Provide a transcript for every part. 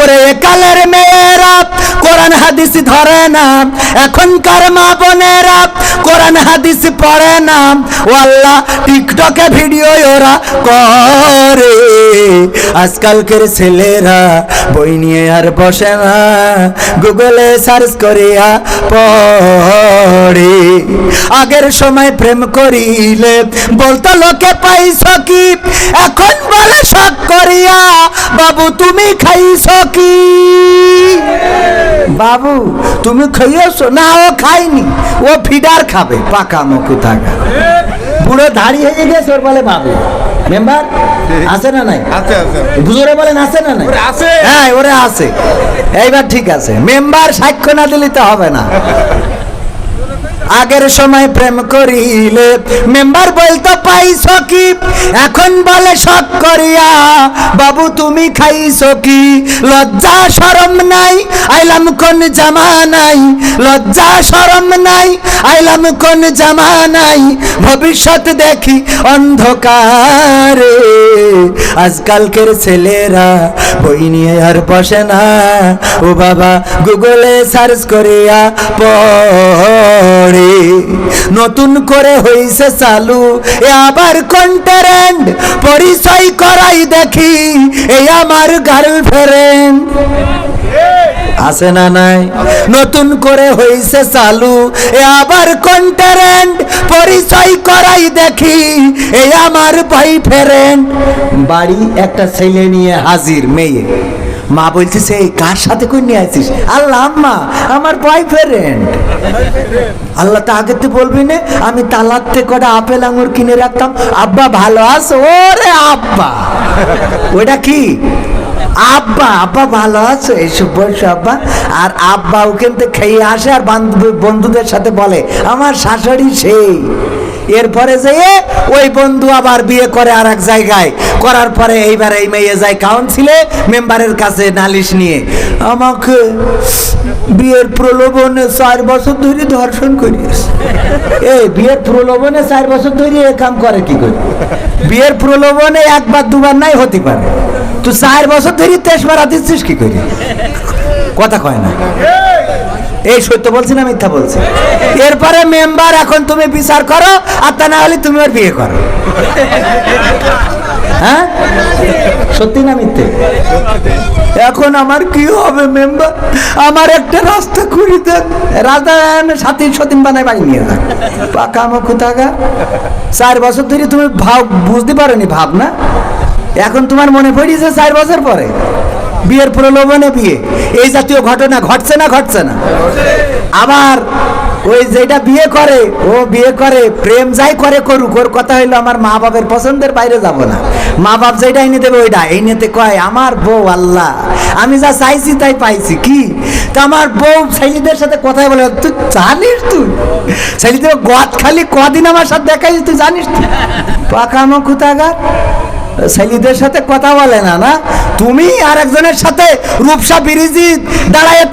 ওরে কালের মেয়েরা, কোরআন হাদিস ধরে না। এখনকার মা বোনেরা, কোরআন হাদিস পড়ে না। ও আল্লাহ, টিকটকে ভিডিও ওরা করে। আজকালকের ছেলেরা বই নিয়ে আর বসে না। গুগলে সার্চ করিয়া পড়ে। আগের সময় প্রেম করিলে বলতো, লোকে পাইছ কি? এখন বলে শখ করিয়া, বাবু, তুমি খাইছ কি? বাবু, তুমি খাইয়েছো? না, ও খাইনি। ও ফিডার খাবে, পাকা মুখু থাকা বুড়ো দাড়ি হয়ে গেছে, ওর বলে বাবু। মেম্বার আছে না নাই? আছে আছে। বুঝোরে বলেন আছে না নাই? আছে। হ্যাঁ ওরে আছে। এইবার ঠিক আছে। মেম্বার সাক্ষ্য না দিলে তো হবে না। আগের সময় প্রেম করিলে। মেম্বার বলতো, পাইছ কি? এখন বলে, শখ করিয়া। বাবু, তুমি খাইছ কি? লজ্জা, শরম নাই। আইলাম কোন জামা নাই। লজ্জা, শরম নাই। আইলাম কোন জামা নাই। ভবিষ্যৎ দেখি অন্ধকারে। আজকালকের ছেলেরা বই নিয়ে আর বসে না। ও বাবা, গুগলে সার্চ করিয়া পড়ে। নতুন করে হইছে চালু। এ আবার কন্টারেন্ট পরিচয় করাই দেখি এই আমার গার্লফ্রেন্ড আছে না নাই? নতুন করে হইছে চালু। এ আবার কন্টারেন্ট পরিচয় করাই দেখি এই আমার ভাই বয়ফ্রেন্ড বাড়ি একটা ছেলে নিয়ে হাজির, মেয়ে। মা বলছে সেই কার সাথে করে নিয়ে আসিস আল্লাহ, আম্মা, আমার বয়ফ্রেন্ড আল্লাহ তা আগে তো বলবি না, আমি তালাতে কটা আপেল আঙুর কিনে রাখতাম। আব্বা, ভালো আছো? ওরে আব্বা। ওটা কি? আব্বা আব্বা ভালো আছো? এইসব বয়স আব্বা। আর আব্বা ওখান থেকে খেয়ে আসে আর বন্ধুদের সাথে বলে, আমার শাশুড়ি সেই। এরপরে যেয়ে ওই বন্ধু আবার বিয়ে করে আর এক জায়গায়। করার পরে এইবার এই মেয়ে যায় কাউন্সিলে মেম্বারের কাছে নালিশ নিয়ে। আমাকে বিয়ের প্রলোভনে চার বছর ধরে ধর্ষণ করিস এই বিয়ের প্রলোভনে চার বছর ধরে এ কাম করে কি করে? বিয়ের প্রলোভনে একবার দুবার নাই হতে পারে। তুই চার বছর ধরে তেসবার দিচ্ছিস কি করে? কথা কয় না। এই সত্য বলছি না মিথ্যা বলছি? এরপরে মেম্বার, এখন তুমি বিচার করো, আর তা না হলে তুমি ওর বিয়ে করো। হ্যাঁ? সত্যি না মিথ্যে? এখন আমার কি হবে মেম্বার? আমার একটা রাস্তা করে দেন। রাস্তা সাথে সতীন বানায় বাড়ি নিয়ে যান। পাকা আমার কোথাকা চার বছর ধরে তুমি ভাব বুঝতে পারোনি ভাব না এখন তোমার মনে পড়িয়েছে চার বছর পরে? বিয়ের প্রলোভনে বিয়ে? এই জাতীয় ঘটনা ঘটছে না ঘটছে না? আবার ওই যেটা বিয়ে করে, ও বিয়ে করে, প্রেম যাই করে করুক, ওর কথা হইল আমার মা বাপের পছন্দের বাইরে যাব না। মা বাপ যেটা এনে দেবে ওইটা। এই নিতে কয়, আমার বউ আল্লাহ, আমি যা চাইছি তাই পাইছি। কি? তা আমার বউ ছেলেদের সাথে কথাই বলে, তুই জানিস তুই? ছেলেদের গদ খালি কদিন আমার সাথে দেখাইছিস তুই জানিস তুই? পাকামো কোথাকার ছেলেদের সাথে কথা বলে না না? তুমি আর একজনের সাথে রূপসা বিরিজি দাঁড়ায়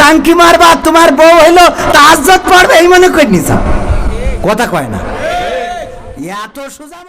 টাঙ্কি মারবা, তোমার বউ হইল তাজ্জত পড়বে এই মনে করে নিছা কথা কয় না। এত সোজা